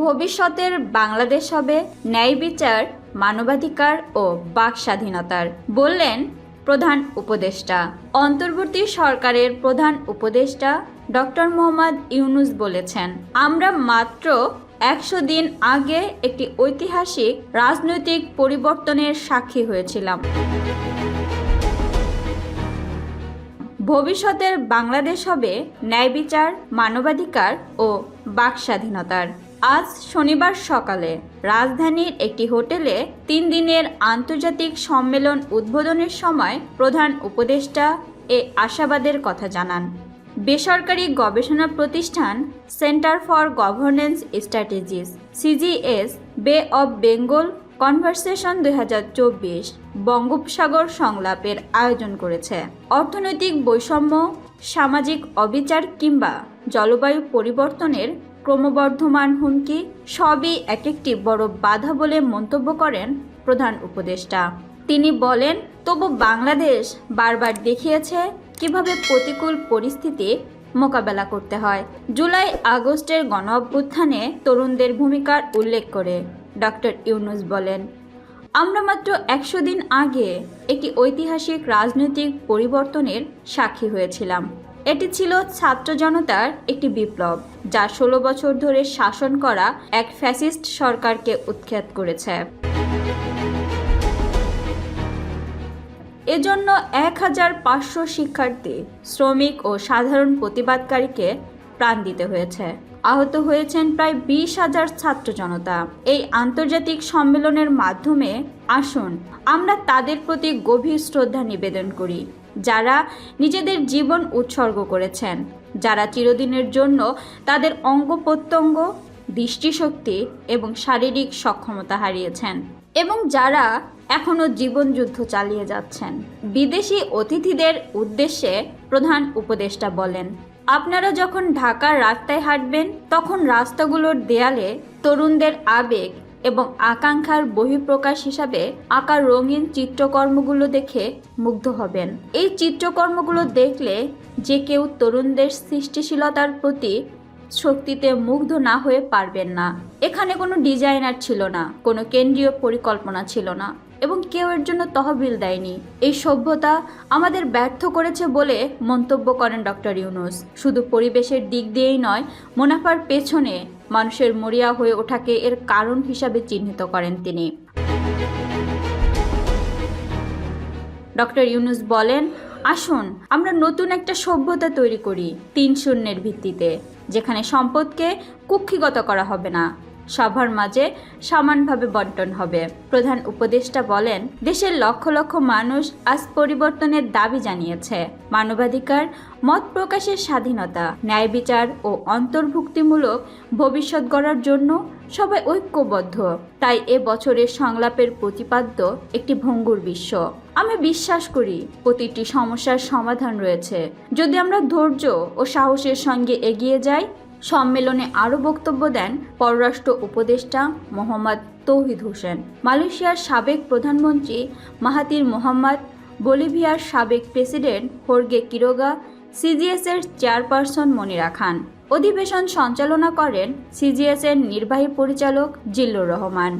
ভবিষ্যতের বাংলাদেশ হবে ন্যায় বিচার, মানবাধিকার ও বাক স্বাধীনতার, বললেন প্রধান উপদেষ্টা। অন্তর্বর্তী সরকারের প্রধান উপদেষ্টা ডক্টর মোহাম্মদ ইউনুস বলেছেন, আমরা মাত্র একশো দিন আগে একটি ঐতিহাসিক রাজনৈতিক পরিবর্তনের সাক্ষী হয়েছিলাম। ভবিষ্যতের বাংলাদেশ হবে ন্যায় বিচার, মানবাধিকার ও বাক স্বাধীনতার। আজ শনিবার সকালে রাজধানীর একটি হোটেলে তিন দিনের আন্তর্জাতিক সম্মেলন উদ্বোধনের সময় প্রধান উপদেষ্টা এ আশাবাদের কথা জানান। বেসরকারি গবেষণা প্রতিষ্ঠান centre for governance strategies, CGS, bay of Bengal conversation দুই হাজার চব্বিশ, বঙ্গোপসাগর সংলাপের আয়োজন করেছে। অর্থনৈতিক বৈষম্য, সামাজিক অবিচার কিংবা জলবায়ু পরিবর্তনের ক্রমবর্ধমান হুমকি, সবই এক একটি বড় বাধা বলে মন্তব্য করেন প্রধান উপদেষ্টা। তিনি বলেন, তবু বাংলাদেশ বারবার দেখিয়েছে কীভাবে প্রতিকূল পরিস্থিতি মোকাবেলা করতে হয়। জুলাই আগস্টের গণ অভ্যুত্থানে তরুণদের ভূমিকার উল্লেখ করে ডক্টর ইউনুস বলেন, আমরা মাত্র একশো দিন আগে একটি ঐতিহাসিক রাজনৈতিক পরিবর্তনের সাক্ষী হয়েছিলাম। এটি ছিল ছাত্র জনতার একটি বিপ্লব, যা ষোলো বছর ধরে শাসন করা এক ফ্যাসিস্ট সরকারকে উৎখাত করেছে। এজন্য এক হাজার পাঁচশো শিক্ষার্থী, শ্রমিক ও সাধারণ প্রতিবাদকারীকে প্রাণ দিতে হয়েছে। আহত হয়েছেন প্রায় বিশ হাজার ছাত্র জনতা। এই আন্তর্জাতিক সম্মেলনের মাধ্যমে আসুন, আমরা তাদের প্রতি গভীর শ্রদ্ধা নিবেদন করি। যারা নিজেদের জীবন উৎসর্গ করেছেন, যারা চিরদিনের জন্য তাদের অঙ্গ প্রত্যঙ্গ দৃষ্টিশক্তি এবং শারীরিক সক্ষমতা হারিয়েছেন এবং যারা এখনও জীবনযুদ্ধ চালিয়ে যাচ্ছেন। বিদেশি অতিথিদের উদ্দেশ্যে প্রধান উপদেষ্টা বলেন, আপনারা যখন ঢাকার রাস্তায় হাঁটবেন, তখন রাস্তাগুলোর দেয়ালে তরুণদের আবেগ এবং আকাঙ্ক্ষার বহিঃপ্রকাশ হিসাবে আঁকা রঙিন চিত্রকর্মগুলো দেখে মুগ্ধ হবেন। এই চিত্রকর্মগুলো দেখলে যে কেউ তরুণদের সৃষ্টিশীলতার প্রতি শক্তিতে মুগ্ধ না হয়ে পারবেন না। এখানে কোনো ডিজাইনার ছিল না, কোনো কেন্দ্রীয় পরিকল্পনা ছিল না এবং কেউ এর জন্য তহবিল দেয়নি। এই সভ্যতা আমাদের ব্যর্থ করেছে বলে মন্তব্য করেন ডক্টর ইউনুস। শুধু পরিবেশের দিক দিয়েই নয়, মুনাফার পেছনে মানুষের মরিয়া হয়ে ওঠাকে এর কারণ হিসাবে চিহ্নিত করেন তিনি। ডক্টর ইউনুস বলেন, আসুন, আমরা নতুন একটা সভ্যতা তৈরি করি তিন শূন্যের ভিত্তিতে, যেখানে সম্পদকে কুক্ষিগত করা হবে না। সবার মাঝে সমানভাবে বন্টন হবে। প্রধান উপদেষ্টা বলেন, দেশের লক্ষ লক্ষ মানুষ আজ পরিবর্তনের দাবি জানিয়েছে। মানবাধিকার, মত প্রকাশের স্বাধীনতা, ন্যায় বিচার ও অন্তর্ভুক্তিমূলক ভবিষ্যৎ গড়ার জন্য সবাই ঐক্যবদ্ধ। তাই এ বছরের সংলাপের প্রতিপাদ্য একটি ভঙ্গুর বিশ্ব। আমি বিশ্বাস করি, প্রতিটি সমস্যার সমাধান রয়েছে। যদি আমরা ধৈর্য ও সাহসের সঙ্গে এগিয়ে যাই সম্মেলনে আরও বক্তব্য দেন পররাষ্ট্র উপদেষ্টা মোহাম্মদ তৌহিদ হোসেন। মালয়েশিয়ার সাবেক প্রধানমন্ত্রী মাহাতির মোহাম্মদ, বলিভিয়ার সাবেক প্রেসিডেন্ট হোর্গে কিরোগা, সিজিএসের চেয়ারপারসন মনিরা খান। অধিবেশন সঞ্চালনা করেন সিজিএসের নির্বাহী পরিচালক জিল্লুর রহমান।